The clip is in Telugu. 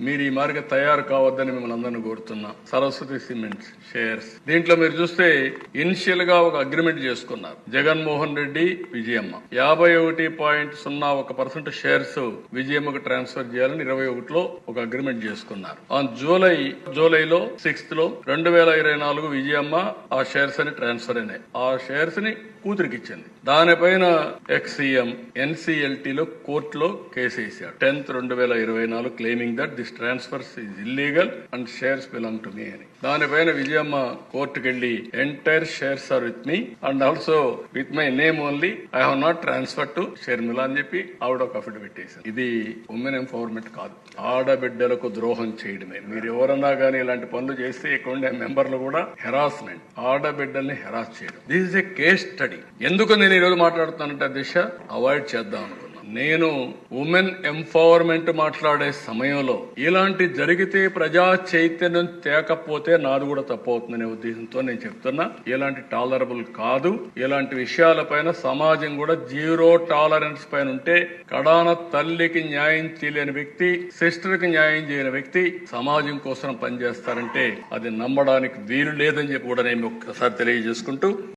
మీరు ఈ మార్గ తయారు కావద్దని మిమ్మల్ని అందరిని కోరుతున్నా. Saraswati cements shares. దీంట్లో మీరు చూస్తే ఇనిషియల్గా ఒక అగ్రిమెంట్ చేసుకున్నారు. జగన్మోహన్ రెడ్డి విజయమ్మ. యాభై ఒకటి పాయింట్ సున్నా ఒక పర్సెంట్ షేర్స్ విజయమ్మకు ట్రాన్స్ఫర్ చేయాలని ఇరవై ఒకటిలో ఒక అగ్రిమెంట్ చేసుకున్నారు. ఆన్ జూలై జూలైలో సిక్స్త్లో రెండు వేల ఇరవై నాలుగు విజయమ్మ ఆ షేర్స్ అని ట్రాన్స్ఫర్ అయినాయి. ఆ షేర్స్ని కూతురికి ఇచ్చింది దానిపైన ఎక్స్సీఎం ఎన్సీఎల్టీలో కోర్టులో కేసు వేసాడు టెన్త్ రెండు వేల ఇరవై నాలుగు claiming that this transfers is illegal and shares belong to me అని. దానిపైన విజయమ్మ కోర్టుకు వెళ్ళి entire shares are with me and also with my name only. I have not transfer to Sharmila అని చెప్పి ఆవిడ ఒక అఫిడవిట్ వేసింది ఇది ఉమెన్ ఎంపవర్మెంట్ కాదు. ఆడబిడ్డలకు ద్రోహం చేయడమే. మీరు ఎవరన్నా కానీ ఇలాంటి పనులు చేస్తే ఇక్కడ ఉండే మెంబర్లు కూడా హెరాస్మెంట్. ఆడబిడ్డల్ని హెరాస్ చేయడం. This is a case study. ఎందుకు నేను ఈరోజు మాట్లాడుతానంటే దిశ అవాయిడ్ చేద్దాం అనుకున్నాను నేను ఉమెన్ ఎంపవర్మెంట్ మాట్లాడే సమయంలో ఇలాంటి జరిగితే ప్రజా చైతన్యం తేకపోతే నాది కూడా తప్పవుతుందనే ఉద్దేశంతో నేను చెప్తున్నా. ఇలాంటి టాలరబుల్ కాదు. ఇలాంటి విషయాలపైన సమాజం కూడా జీరో టాలరెన్స్ పైన ఉంటే కడాన తల్లికి న్యాయం చేయలేని వ్యక్తి సిస్టర్కి న్యాయం చేయని వ్యక్తి సమాజం కోసం పనిచేస్తారంటే అది నమ్మడానికి వీలు లేదని చెప్పి కూడా నేను ఒక్కసారి తెలియజేసుకుంటూ